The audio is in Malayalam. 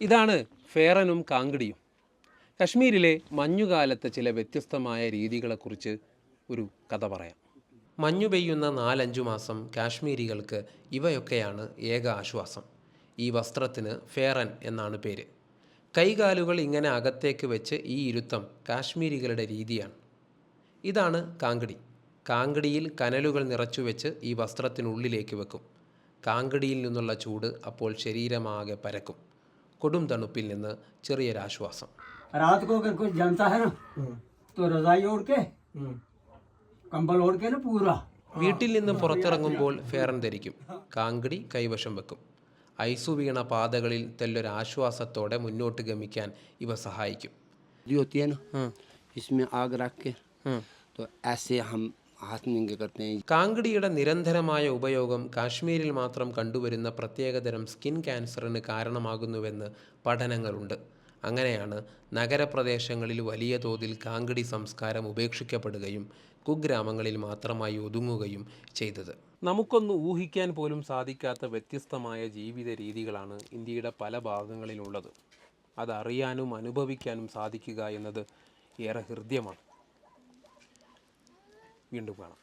ഇതാണ് ഫേറനും കാങ്കടിയും. കശ്മീരിലെ മഞ്ഞുകാലത്തെ ചില വ്യത്യസ്തമായ രീതികളെക്കുറിച്ച് ഒരു കഥ പറയാം. മഞ്ഞു പെയ്യുന്ന നാലഞ്ചു മാസം കാശ്മീരികൾക്ക് ഇവയൊക്കെയാണ് ഏക ആശ്വാസം. ഈ വസ്ത്രത്തിന് ഫേറൻ എന്നാണ് പേര്. കൈകാലുകൾ ഇങ്ങനെ അകത്തേക്ക് വെച്ച് ഈ ഇരുത്തം കാശ്മീരികളുടെ രീതിയാണ്. ഇതാണ് കാങ്കടി. കാങ്കടിയിൽ കനലുകൾ നിറച്ചു വെച്ച് ഈ വസ്ത്രത്തിനുള്ളിലേക്ക് വെക്കും. കാങ്കടിയിൽ നിന്നുള്ള ചൂട് അപ്പോൾ ശരീരമാകെ പരക്കും കൊടും തണുപ്പിൽ നിന്ന് ചെറിയൊരാശ്വാസം रात को अगर कुछ जमता है ना तो रजाई ओढ़ के कंबल ओढ़ के ना पूरा വീട്ടിൽ നിന്ന് പുറത്തിറങ്ങുമ്പോൾ ഫേറൻ ധരിക്കും കാങ്കടി കൈവശം വെക്കും ഐസു വീണ പാതകളിൽ തെല്ലൊരാശ്വാസത്തോടെ മുന്നോട്ട് ഗമിക്കാൻ ഇവ സഹായിക്കും जो होती है ना इसमें आग रख के तो ऐसे हम हाथ नंगे करते हैं കാങ്കടിയുടെ നിരന്തരമായ ഉപയോഗം കാശ്മീരിൽ മാത്രം കണ്ടുവരുന്ന പ്രത്യേകതരം സ്കിൻ ക്യാൻസറിന് കാരണമാകുന്നുവെന്ന് പഠനങ്ങളുണ്ട്. അങ്ങനെയാണ് നഗരപ്രദേശങ്ങളിൽ വലിയ തോതിൽ കാങ്കടി സംസ്കാരം ഉപേക്ഷിക്കപ്പെടുകയും കുഗ്രാമങ്ങളിൽ മാത്രമായി ഒതുങ്ങുകയും ചെയ്തത്. നമുക്കൊന്ന് ഊഹിക്കാൻ പോലും സാധിക്കാത്ത വ്യത്യസ്തമായ ജീവിത രീതികളാണ് ഇന്ത്യയുടെ പല ഭാഗങ്ങളിലുള്ളത്. അതറിയാനും അനുഭവിക്കാനും സാധിക്കുക എന്നത് ഏറെ ഹൃദ്യമാണ്. വീണ്ടും കാണാം.